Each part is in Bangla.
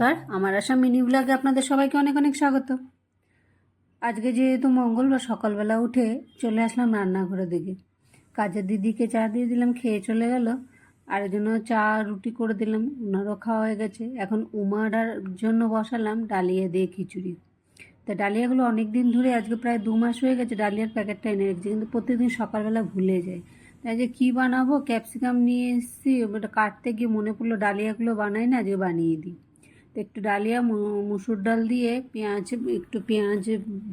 নমস্কার। আমার আশা মিনি ব্লগে আপনাদের সবাইকে অনেক অনেক স্বাগত। আজকে যেহেতু মঙ্গলবার সকালবেলা উঠে চলে আসলাম রান্নাঘরের দিকে। কাজের দিদিকে চা দিয়ে দিলাম, খেয়ে চলে গেল। আর জন্য চা রুটি করে দিলাম, ওনারও খাওয়া হয়ে গেছে। এখন উমার জন্য বসালাম ডালিয়া দিয়ে খিচুড়ি। তা ডালিয়াগুলো অনেক দিন ধরে, আজকে প্রায় দু মাস হয়ে গেছে ডালিয়ার প্যাকেটটা এনে রেখেছি, কিন্তু প্রত্যেকদিন সকালবেলা ভুলে যায়। তাই যে কী বানাবো, ক্যাপসিকাম নিয়ে এসেছি, ওটা কাটতে গিয়ে মনে পড়ল ডালিয়াগুলো বানাই না, আজকে বানিয়ে দিই। একটু ডালিয়া মুসুর ডাল দিয়ে পেঁয়াজ, একটু পেঁয়াজ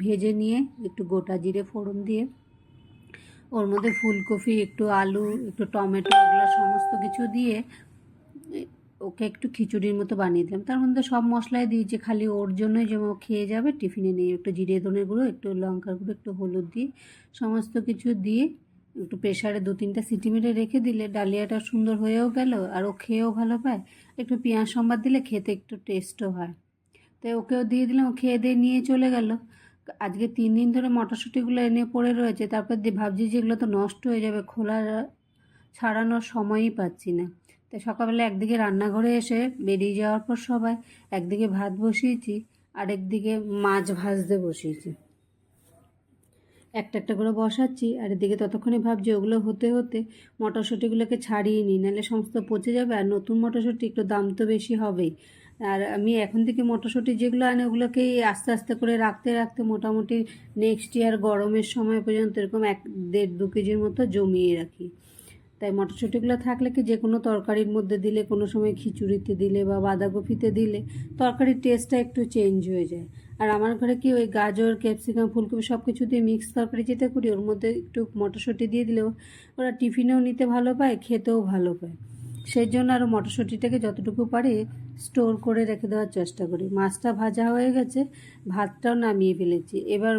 ভেজে নিয়ে, একটু গোটা জিরে ফোড়ন দিয়ে, ওর মধ্যে ফুলকপি, একটু আলু, একটু টমেটো, এগুলো সমস্ত কিছু দিয়ে, ওকে একটু খিচুড়ির মতো বানিয়ে দিলাম। তার মধ্যে সব মশলাই দিয়েছি, খালি ওর জন্যই যেমন ও খেয়ে যাবে, টিফিনে নিয়ে একটু জিরে ধনের গুঁড়ো, একটু লঙ্কার গুঁড়ো, একটু হলুদ দিয়ে, সমস্ত কিছু দিয়ে একটু প্রেশারে দু তিনটা সিটি মেরে রেখে দিলে ডালিয়াটা সুন্দর হয়েও গেল আর ও খেয়েও ভালো পায়। একটু পেঁয়াজ সম্বাদ দিলে খেতে একটু টেস্টও হয়। তাই ওকেও দিয়ে দিলাম, ও খেয়ে দিয়ে নিয়ে চলে গেল। আজকে তিন দিন ধরে মটরশুঁটিগুলো এনে পড়ে রয়েছে, তারপর দিয়ে ভাবছি যে এগুলো তো নষ্ট হয়ে যাবে খোলা ছাড়ানোর সময়ই পাচ্ছি না। তাই সকালবেলা একদিকে রান্নাঘরে এসে বেরিয়ে যাওয়ার পর সবাই একদিকে ভাত বসিয়েছি, আরেকদিকে মাছ ভাজতে বসিয়েছি। একটা একটা করে বসাচ্ছি আর এদিকে ততক্ষণে ভাবছি ওগুলো হতে হতে মটরশুঁটিগুলোকে ছাড়িয়ে নিই, নাহলে সমস্ত পচে যাবে আর নতুন মটরশুঁটি একটু দাম তো বেশি হবেই। আর আমি এখন থেকে মটরশুঁটি যেগুলো আনে ওগুলোকেই আস্তে আস্তে করে রাখতে রাখতে মোটামুটি নেক্সট ইয়ার গরমের সময় পর্যন্ত এরকম এক দেড় দু কেজির মতো জমিয়ে রাখি। তাই মটরশুঁটিগুলো থাকলে কি যে কোনো তরকারির মধ্যে দিলে, কোনো সময় খিচুড়িতে দিলে বা বাঁধাকপিতে দিলে তরকারির টেস্টটা একটু চেঞ্জ হয়ে যায়। আর আমার ঘরে কি ওই গাজর ক্যাপসিকাম ফুলকপি সব কিছু দিয়ে মিক্স তরকারি যেটা করি, ওর মধ্যে একটু মটরশুঁটি দিয়ে দিলেও ওরা টিফিনেও নিতে ভালো পায়, খেতেও ভালো পায়। সেই জন্য আরও মটরশুঁটিটাকে যতটুকু পারে স্টোর করে রেখে দেওয়ার চেষ্টা করি। মাছটা ভাজা হয়ে গেছে, ভাতটাও নামিয়ে ফেলেছি। এবার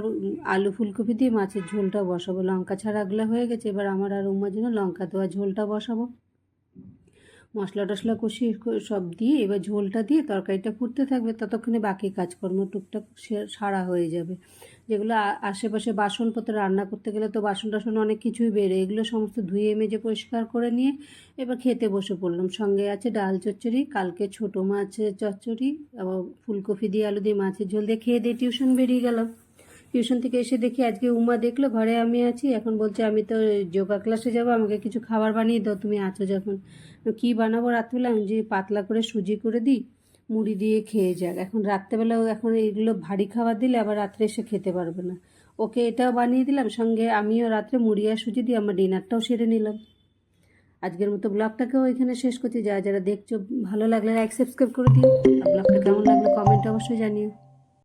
আলু ফুলকপি দিয়ে মাছের ঝোলটা বসাবো। লঙ্কা ছাড়াগুলো হয়ে গেছে, এবার আমার আর উমার জন্য লঙ্কা দেওয়া ঝোলটা বসাবো। মশলা টশলা কষিয়ে ক- সব দিয়ে এবার ঝোলটা দিয়ে তরকারিটা ফুটতে থাকবে, ততক্ষণে বাকি কাজকর্ম টুকটাক সারা হয়ে যাবে। যেগুলো আশেপাশে বাসনপত্র রান্না করতে গেলে তো বাসন টাসন অনেক কিছুই বেড়ে, এগুলো সমস্ত ধুয়ে মেজে পরিষ্কার করে নিয়ে এবার খেতে বসে পড়লাম। সঙ্গে আছে ডাল চচ্চড়ি, কালকে ছোটো মাছের চচ্চড়ি, আবার ফুলকপি দিয়ে আলু দিয়ে মাছের ঝোল দিয়ে খেয়ে দিয়ে টিউশন বেরিয়ে গেলাম। টিউশন থেকে এসে দেখি আজকে উমা দেখল, ঘরে আমি আছি। এখন বলছে, আমি তো যোগা ক্লাসে যাব, আমাকে কিছু খাবার বানিয়ে দাও, তুমি আছো যখন। কি বানাবো রাত্রেবেলা? আমি যে পাতলা করে সুজি করে দিই, মুড়ি দিয়ে খেয়ে যাক। এখন রাত্রেবেলাও এখন এইগুলো ভারী খাবার দিলে আবার রাত্রে এসে খেতে পারবে না। ওকে এটাও বানিয়ে দিলাম, সঙ্গে আমিও রাত্রে মুড়ি আর সুজি দিয়ে আমার ডিনারটাও সেরে নিলাম। আজকের মতো ব্লগটাকেও এখানে শেষ করছি। যারা যারা দেখছ, ভালো লাগলে লাইক সাবস্ক্রাইব করে দিও। ব্লগটা কেমন লাগল কমেন্ট অবশ্যই জানিও।